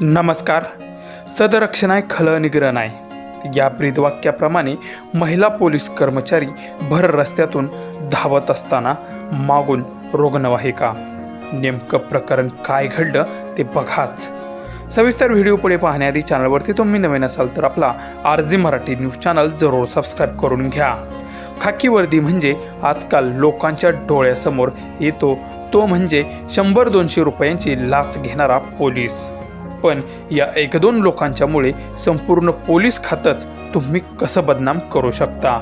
नमस्कार. सदरक्षणाय खल निग्रह नाही. या ब्रीदवाक्याप्रमाणे महिला पोलीस कर्मचारी भर रस्त्यातून धावत असताना मागून रुग्णवाहिका नेमकं प्रकरण काय घडलं ते बघाच. सविस्तर व्हिडिओ पुढे पाहण्याआधी चॅनलवरती तुम्ही नवीन असाल तर आपला आरजी मराठी न्यूज चॅनल जरूर सबस्क्राईब करून घ्या. खाकी वर्दी म्हणजे आजकाल लोकांच्या डोळ्यासमोर येतो तो म्हणजे शंभर दोनशे रुपयांची लाच घेणारा पोलीस. पण या एक दोन लोकांच्यामुळे संपूर्ण पोलीस खातंच तुम्ही कसं बदनाम करू शकता.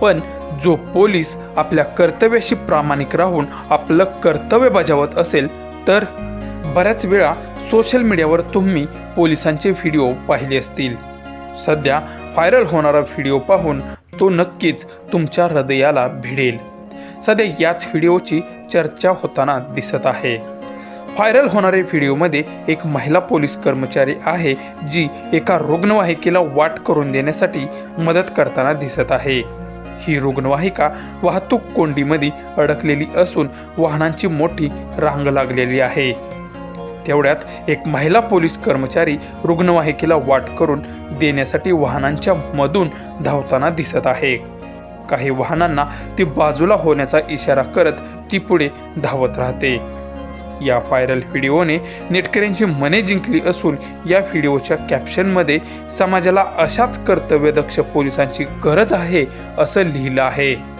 पण जो पोलीस आपल्या कर्तव्याशी प्रामाणिक राहून आपलं कर्तव्य बजावत असेल तर बऱ्याच वेळा सोशल मीडियावर तुम्ही पोलिसांचे व्हिडिओ पाहिले असतील. सध्या व्हायरल होणारा व्हिडिओ पाहून तो नक्कीच तुमच्या हृदयाला भिडेल. सध्या याच व्हिडिओची चर्चा होताना दिसत आहे. व्हायरल होणाऱ्या व्हिडिओमध्ये एक महिला पोलीस कर्मचारी आहे जी एका रुग्णवाहिकेला वाट करून देण्यासाठी मदत करताना दिसत आहे. ही रुग्णवाहिका वाहतूक कोंडीमध्ये अडकलेली असून वाहनांची मोठी रांग लागलेली आहे. तेवढ्यात एक महिला पोलीस कर्मचारी रुग्णवाहिकेला वाट करून देण्यासाठी वाहनांच्या मधून धावताना दिसत आहे. काही वाहनांना ती बाजूला होण्याचा इशारा करत ती पुढे धावत राहते. या व्हायरल व्हिडिओने नेटकऱ्यांची मने जिंकली असून या व्हिडिओच्या कॅप्शनमध्ये समाजाला अशाच कर्तव्यदक्ष पोलिसांची गरज आहे असं लिहिलं आहे.